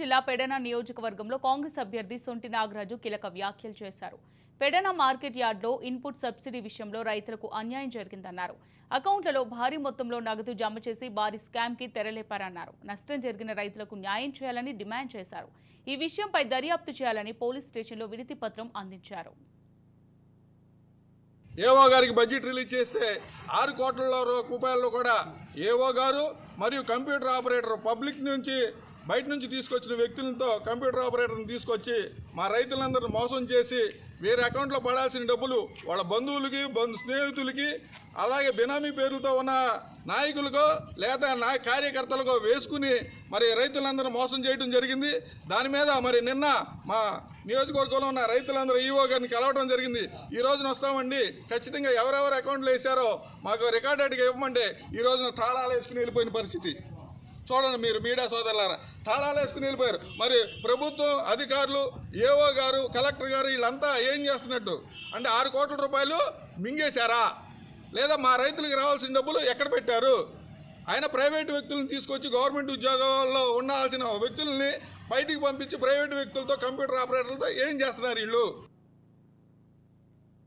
జిల్లా పెడన నియోజకవర్గంలో కాంగ్రెస్ అభ్యర్థి సొంటి నాగరాజు కీలక వ్యాఖ్యలు చేశారు. పెడన మార్కెట్ యార్డ్లో ఇన్పుట్ సబ్సిడీ విషయంలో రైతులకు అన్యాయం జరిగిందన్నారు. అకౌంట్లలో భారీ మొత్తంలో నగదు జమ చేసి భారీ స్కామ్కి తెరలేపారన్నారు. నష్టం జరిగిన రైతులకు న్యాయం చేయాలని డిమాండ్ చేశారు. ఈ విషయంపై దర్యాప్తు చేయాలని పోలీస్ స్టేషన్లో వినతి పత్రం అందించారు. ఏవో గారికి బడ్జెట్ రిలీజ్ చేస్తే ఆరు కోట్ల రూపాయల్లో కూడా ఏవో గారు మరియు కంప్యూటర్ ఆపరేటర్ పబ్లిక్ నుంచి బయట నుంచి తీసుకొచ్చిన వ్యక్తులతో కంప్యూటర్ ఆపరేటర్ని తీసుకొచ్చి మా రైతులందరిని మోసం చేసి వేరే అకౌంట్లో పడాల్సిన డబ్బులు వాళ్ళ బంధువులకి బంధు స్నేహితులకి అలాగే బినామీ పేర్లతో ఉన్న నాయకులకో లేదా నా కార్యకర్తలకో వేసుకుని మరి రైతులందరూ మోసం చేయడం జరిగింది. దాని మీద మరి నిన్న మా నియోజకవర్గంలో ఉన్న రైతులందరూ ఈవో గారిని కలవడం జరిగింది. ఈ రోజున వస్తామండి. ఖచ్చితంగా ఎవరెవరు అకౌంట్లు వేశారో మాకు రికార్డెడ్గా ఇవ్వమంటే ఈ రోజున తాళాలు వేసుకుని వెళ్ళిపోయిన పరిస్థితి. చూడండి మీరు మీడియా సోదరులారా తాళాలు వేసుకుని వెళ్ళిపోయారు. మరి ప్రభుత్వం అధికారులు ఏఓ గారు కలెక్టర్ గారు వీళ్ళంతా ఏం చేస్తున్నట్టు? అంటే ఆరు కోట్ల రూపాయలు మింగేశారా? లేదా మా రైతులకు రావాల్సిన డబ్బులు ఎక్కడ పెట్టారు? ఆయన ప్రైవేటు వ్యక్తులను తీసుకొచ్చి గవర్నమెంట్ ఉద్యోగాల్లో ఉండాల్సిన వ్యక్తుల్ని బయటికి పంపించి ప్రైవేటు వ్యక్తులతో కంప్యూటర్ ఆపరేటర్లతో ఏం చేస్తున్నారు వీళ్ళు?